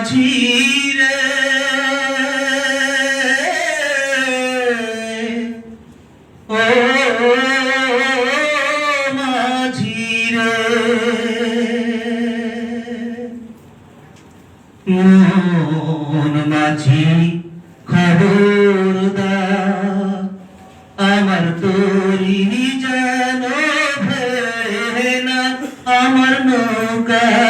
মাঝি ও মাঝি রে আমার তরি যেন না আমার নৌকা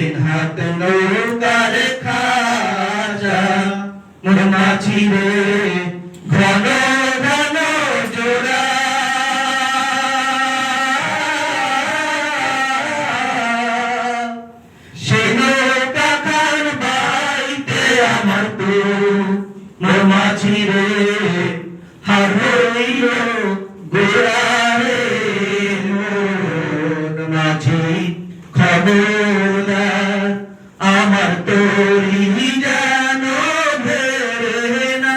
তিন হাত নৌকার খাজা মোর মাঝি রে ঘন ঘন জোড়া সে নৌকা খান বাইতে আমার তো মোর মাঝি রে হার হইল গোড়া রে মোর মাঝি খবরদার আমার তরি যেন ভেড়ে না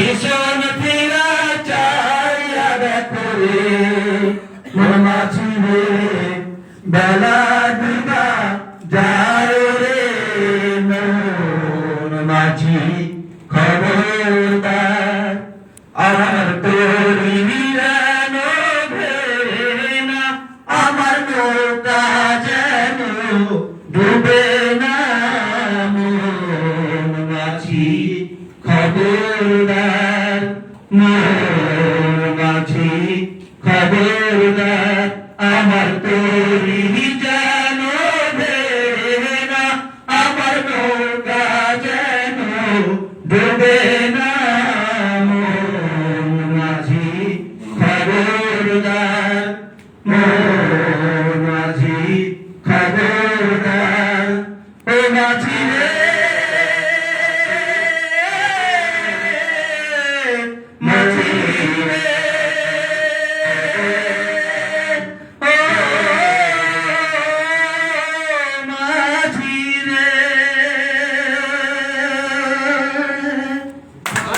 পিছন ফিরা চাইয়া দেখো বেলা ডুবা মন খবরদার আমার তোরি